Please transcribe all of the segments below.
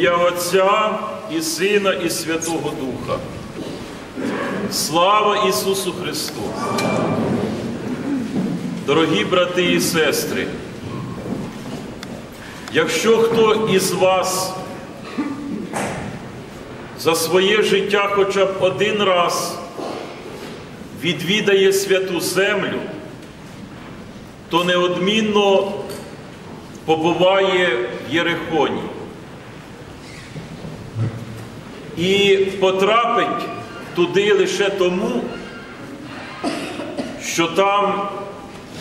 Ім'я Отця і Сина, і Святого Духа. Слава Ісусу Христу! Дорогі брати і сестри, якщо хто із вас за своє життя хоча б один раз відвідає святу землю, то неодмінно побуває в Єрихоні і потрапить туди лише тому, що там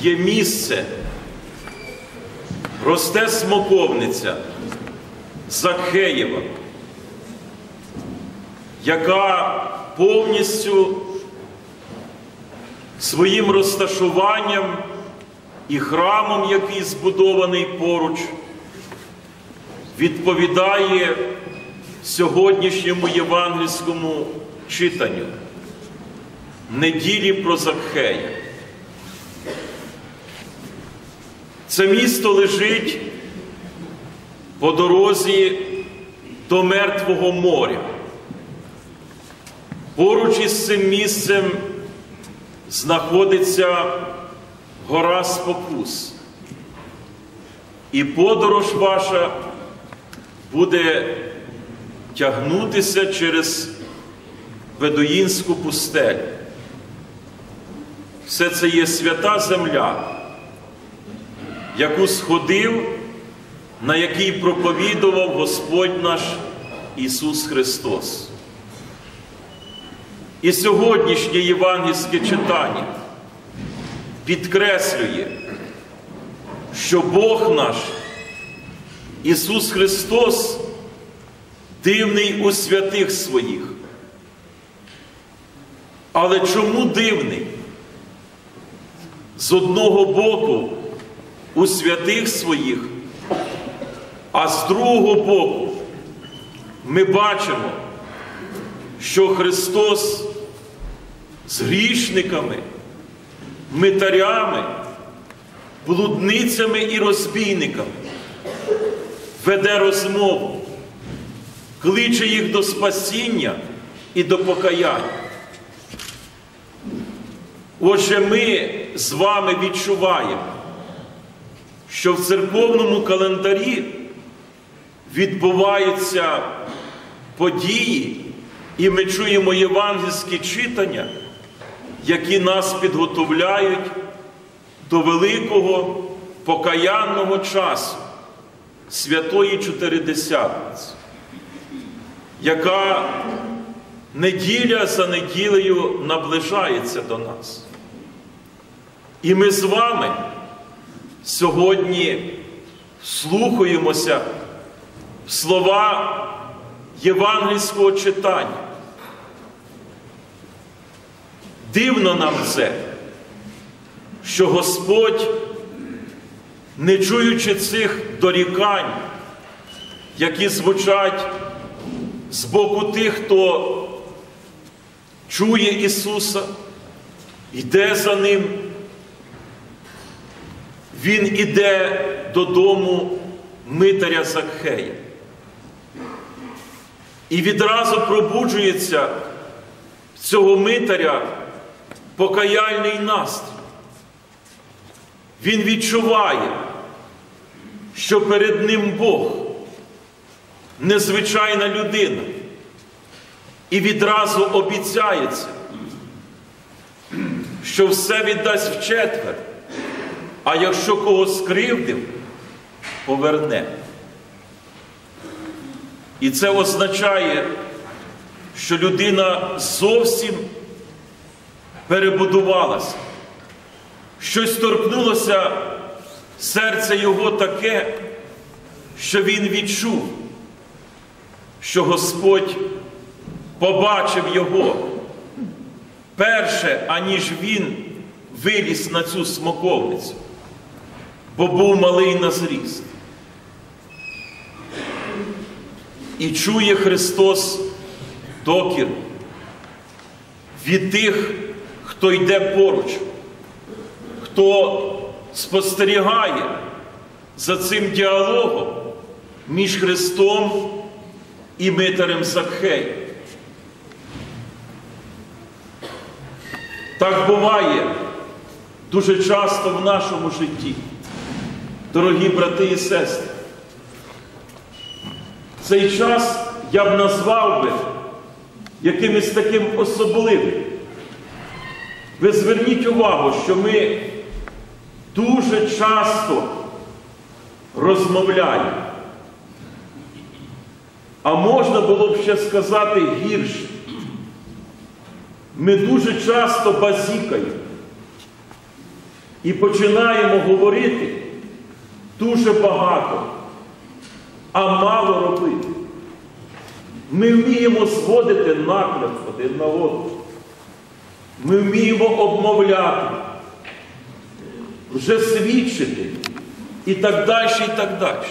є місце, росте смоковниця Закхеєва, яка повністю своїм розташуванням і храмом, який збудований поруч, відповідає сьогоднішньому євангельському читанню неділі про Закхея. Це місто лежить по дорозі до Мертвого моря. Поруч із цим місцем знаходиться гора Спокус. І подорож ваша буде тягнутися через Бедуїнську пустелю. Все це є свята земля, яку сходив, на якій проповідував Господь наш Ісус Христос. І сьогоднішнє євангельське читання підкреслює, що Бог наш, Ісус Христос, дивний у святих своїх. Але чому дивний? З одного боку у святих своїх, а з другого боку ми бачимо, що Христос з грішниками, митарями, блудницями і розбійниками веде розмову, кличе їх до спасіння і до покаяння. Отже, ми з вами відчуваємо, що в церковному календарі відбуваються події, і ми чуємо євангельські читання, які нас підготовляють до великого покаянного часу Святої Чотиридесятниці, яка неділя за неділею наближається до нас. І ми з вами сьогодні слухаємося слова євангельського читання. Дивно нам це, що Господь, не чуючи цих дорікань, які звучать з боку тих, хто чує Ісуса, йде за Ним, Він іде додому Митаря Закхея. І відразу пробуджується цього митаря покаяльний настрій. Він відчуває, що перед ним Бог, незвичайна людина, і відразу обіцяється, що все віддасть вчетвер, а якщо кого скривдив, поверне. І це означає, що людина зовсім перебудувалася. Щось торкнулося серце його таке, що він відчув, що Господь побачив його перше, аніж він виліз на цю смоковницю, бо був малий на зріст. І чує Христос докір від тих, хто йде поруч, хто спостерігає за цим діалогом між Христом і митарем Закхеєм. Так буває дуже часто в нашому житті, дорогі брати і сестри. Цей час я б назвав би якимось таким особливим. Ви зверніть увагу, що ми дуже часто розмовляємо. А можна було б ще сказати гірше. Ми дуже часто базікаємо і починаємо говорити дуже багато, а мало робити. Ми вміємо зводити наклеп один на одного. Ми вміємо обмовляти, вже свідчити і так далі, і так далі.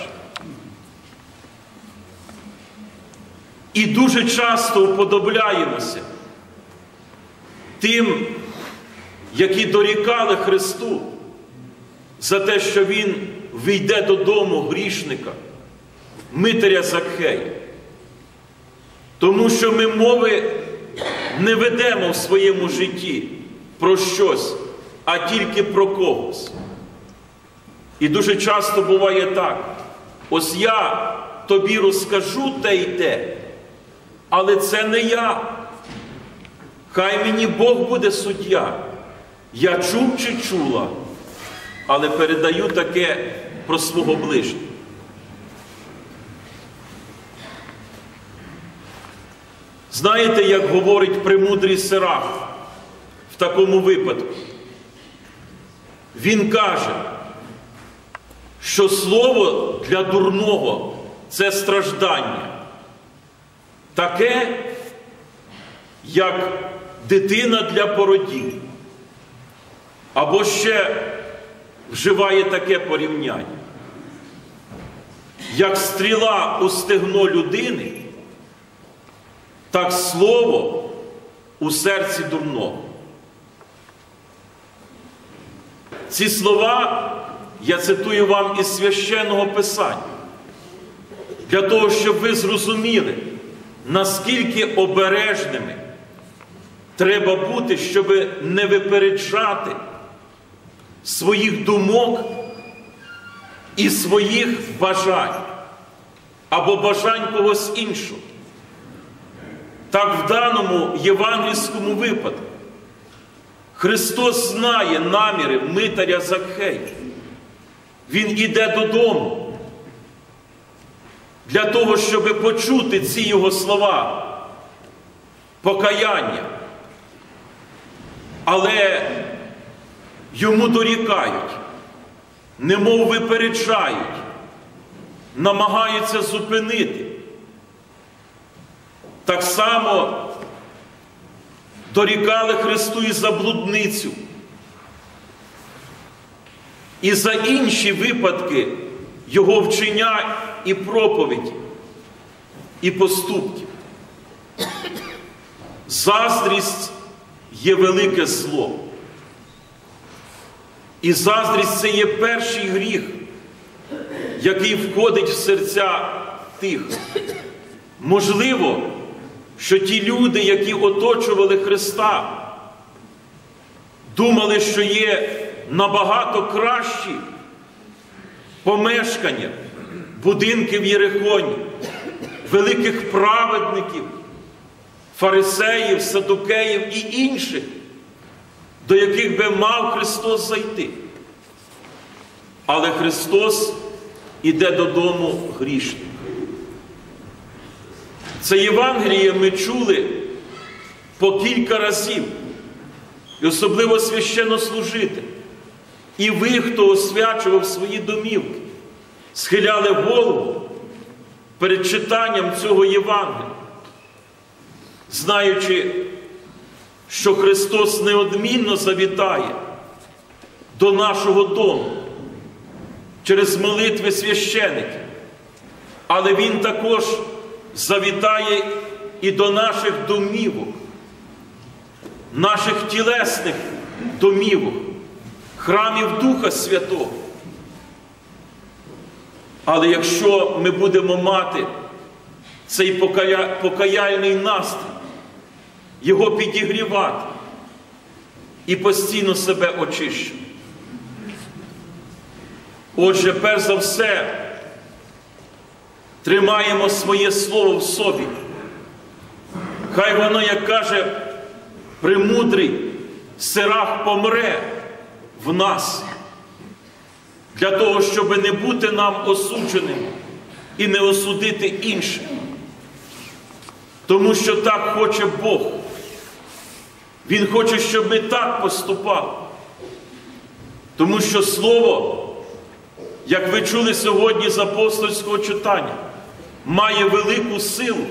І дуже часто уподобляємося тим, які дорікали Христу за те, що Він війде додому грішника, Митаря Закхея. Тому що ми мови не ведемо в своєму житті про щось, а тільки про когось. І дуже часто буває так. Ось я тобі розкажу те й те, але це не я. Хай мені Бог буде суддя. Я чув чи чула, але передаю таке про свого ближнього. Знаєте, як говорить премудрий Сераф в такому випадку? Він каже, що слово для дурного це страждання. Таке, як дитина для породів. Або ще вживає таке порівняння. Як стріла у стегно людини, так слово у серці дурного. Ці слова я цитую вам із священного Писання, для того, щоб ви зрозуміли, наскільки обережними треба бути, щоб не випереджати своїх думок і своїх бажань або бажань когось іншого. Так в даному євангельському випадку Христос знає наміри митаря Закхея. Він іде додому для того, щоб почути ці його слова, покаяння. Але йому дорікають, немов випереджають, намагаються зупинити. Так само дорікали Христу і за блудницю, і за інші випадки Його вчення і проповідь, і поступки. Заздрість є велике зло. І заздрість це є перший гріх, який входить в серця тих. Можливо, що ті люди, які оточували Христа, думали, що є набагато кращі помешкання, будинки в Єрихоні, великих праведників, фарисеїв, садукеїв і інших, до яких би мав Христос зайти. Але Христос іде додому грішним. Це Євангеліє ми чули по кілька разів, і особливо священнослужити. І ви, хто освячував свої домівки, схиляли голову перед читанням цього Євангелія, знаючи, що Христос неодмінно завітає до нашого дому через молитви священиків, але Він також завітає і до наших домівок, наших тілесних домівок, храмів Духа Святого. Але якщо ми будемо мати цей покая... покаяльний настрій, його підігрівати і постійно себе очищувати. Отже, перш за все, тримаємо своє слово в собі. Хай воно, як каже премудрий, сирах помре в нас, для того, щоб не бути нам осудженим і не осудити інших. Тому що так хоче Бог. Він хоче, щоб ми так поступали. Тому що Слово, як ви чули сьогодні з апостольського читання, має велику силу.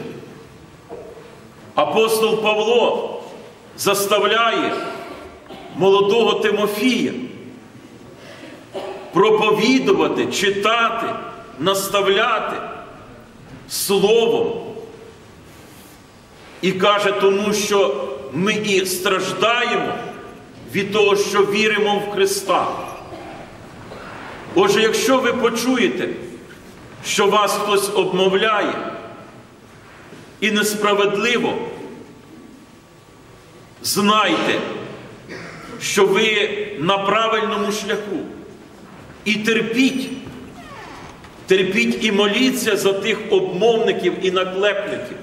Апостол Павло заставляє молодого Тимофія проповідувати, читати, наставляти словом. І каже, тому що ми і страждаємо від того, що віримо в Христа. Отже, якщо ви почуєте, що вас хтось обмовляє і несправедливо, знайте, що ви на правильному шляху. І терпіть, терпіть і моліться за тих обмовників і наклепників,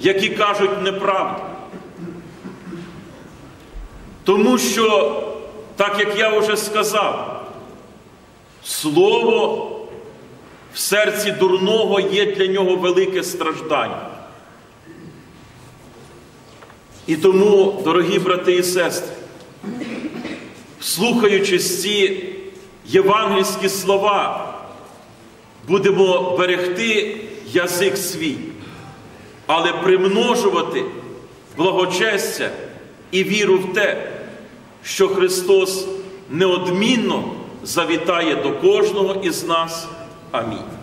які кажуть неправду. Тому що, так як я вже сказав, слово в серці дурного є для нього велике страждання. І тому, дорогі брати і сестри, слухаючи ці євангельські слова, будемо берегти язик свій, але примножувати благочестя і віру в те, що Христос неодмінно завітає до кожного із нас. Амінь.